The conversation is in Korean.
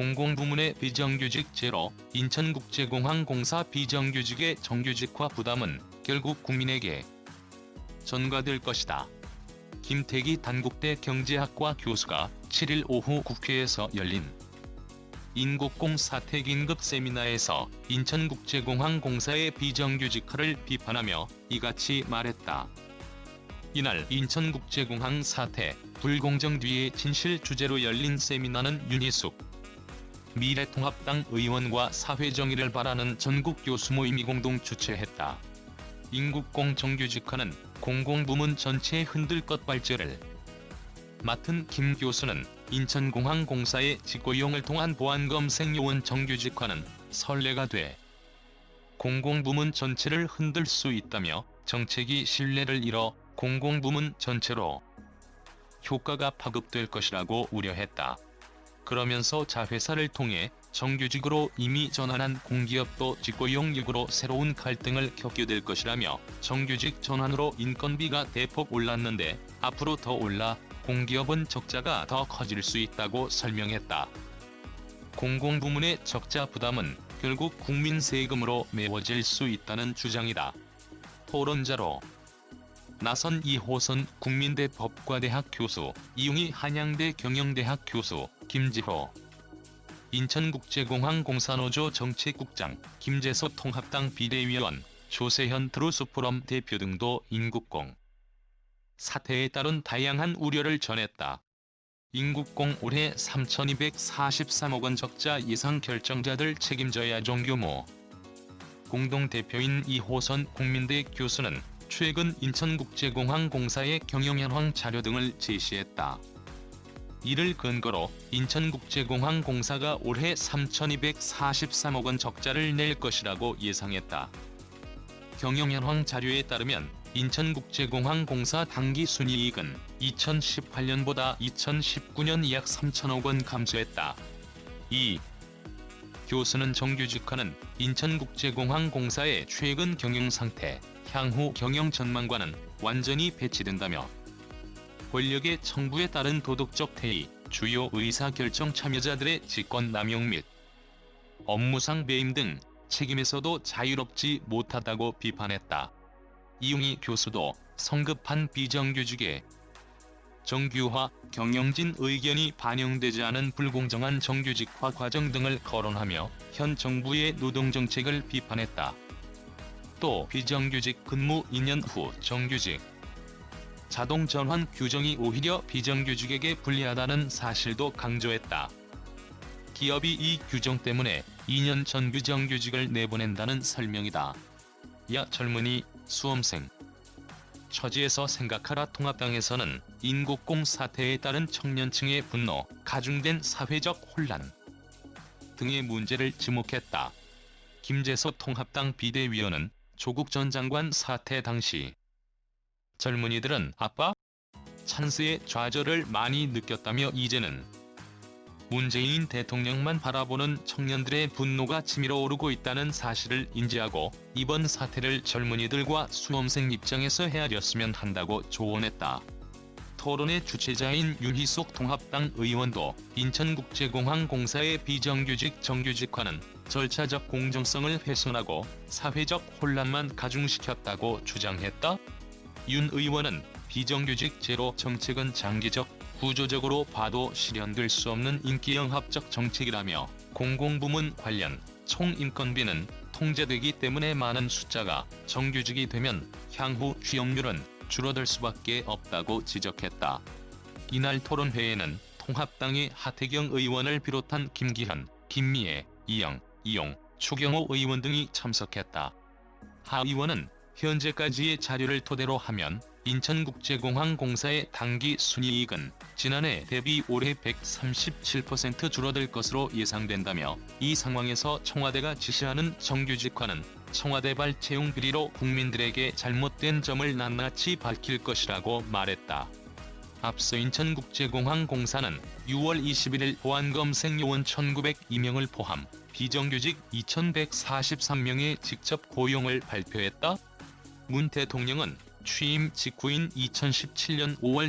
공공부문의 비정규직 제로, 인천국제공항 공사 비정규직의 정규직화 부담은 결국 국민에게 전가될 것이다. 김태기 단국대 경제학과 교수가 7일 오후 국회에서 열린 인국공 사태 긴급 세미나에서 인천국제공항 공사의 비정규직화를 비판하며 이같이 말했다. 이날 인천국제공항 사태 불공정 뒤의 진실 주제로 열린 세미나는 윤희숙 미래통합당 의원과 사회정의를 바라는 전국 교수 모임이 공동 주최했다. 인국공 정규직화는 공공부문 전체에 흔들 것 발제를 맡은 김 교수는 인천공항공사의 직고용을 통한 보안검색 요원 정규직화는 선례가 돼 공공부문 전체를 흔들 수 있다며 정책이 신뢰를 잃어 공공부문 전체로 효과가 파급될 것이라고 우려했다. 그러면서 자회사를 통해 정규직으로 이미 전환한 공기업도 직고용직으로 새로운 갈등을 겪게 될 것이라며 정규직 전환으로 인건비가 대폭 올랐는데 앞으로 더 올라 공기업은 적자가 더 커질 수 있다고 설명했다. 공공부문의 적자 부담은 결국 국민 세금으로 메워질 수 있다는 주장이다. 토론자로 나선 이호선 국민대 법과대학 교수, 이용희 한양대 경영대학 교수, 김지호 인천국제공항공사노조 정책국장, 김재소 통합당 비대위원, 조세현 트루스포럼 대표 등도 인국공 사태에 따른 다양한 우려를 전했다. 인국공 올해 3,243억 원 적자 예상 결정자들 책임져야 종규모 공동대표인 이호선 국민대 교수는 최근 인천국제공항 공사의 경영 현황 자료 등을 제시했다. 이를 근거로 인천국제공항 공사가 올해 3,243억 원 적자를 낼 것이라고 예상했다. 경영현황 자료에 따르면 인천국제공항 공사 당기 순이익은 2018년보다 2019년 약 3천억 원 감소했다. 2. 교수는 정규직화는 인천국제공항 공사의 최근 경영 상태, 향후 경영 전망과는 완전히 배치된다며 권력의 청부에 따른 도덕적 태위, 주요 의사결정 참여자들의 직권 남용 및 업무상 배임 등 책임에서도 자유롭지 못하다고 비판했다. 이용희 교수도 성급한 비정규직에 정규화, 경영진 의견이 반영되지 않은 불공정한 정규직화 과정 등을 거론하며 현 정부의 노동정책을 비판했다. 또 비정규직 근무 2년 후 정규직 자동 전환 규정이 오히려 비정규직에게 불리하다는 사실도 강조했다. 기업이 이 규정 때문에 2년 전 비정규직을 내보낸다는 설명이다. 야 젊은이, 수험생. 처지에서 생각하라 통합당에서는 인국공 사태에 따른 청년층의 분노, 가중된 사회적 혼란 등의 문제를 지목했다. 김재석 통합당 비대위원은 조국 전 장관 사태 당시 젊은이들은 아빠 찬스의 좌절을 많이 느꼈다며 이제는 문재인 대통령만 바라보는 청년들의 분노가 치밀어 오르고 있다는 사실을 인지하고 이번 사태를 젊은이들과 수험생 입장에서 헤아렸으면 한다고 조언했다. 토론의 주최자인 윤희숙 통합당 의원도 인천국제공항 공사의 비정규직 정규직화는 절차적 공정성을 훼손하고 사회적 혼란만 가중시켰다고 주장했다. 윤 의원은 비정규직 제로 정책은 장기적, 구조적으로 봐도 실현될 수 없는 인기영합적 정책이라며 공공부문 관련 총 인건비는 통제되기 때문에 많은 숫자가 정규직이 되면 향후 취업률은 줄어들 수밖에 없다고 지적했다. 이날 토론회에는 통합당의 하태경 의원을 비롯한 김기현, 김미애, 이영, 이용, 추경호 의원 등이 참석했다. 하 의원은 현재까지의 자료를 토대로 하면 인천국제공항 공사의 당기 순이익은 지난해 대비 올해 137% 줄어들 것으로 예상된다며 이 상황에서 청와대가 지시하는 정규직화는 청와대발 채용 비리로 국민들에게 잘못된 점을 낱낱이 밝힐 것이라고 말했다. 앞서 인천국제공항 공사는 6월 21일 보안검색 요원 1902명을 포함 비정규직 2143명의 직접 고용을 발표했다. 문 대통령은 취임 직후인 2017년 5월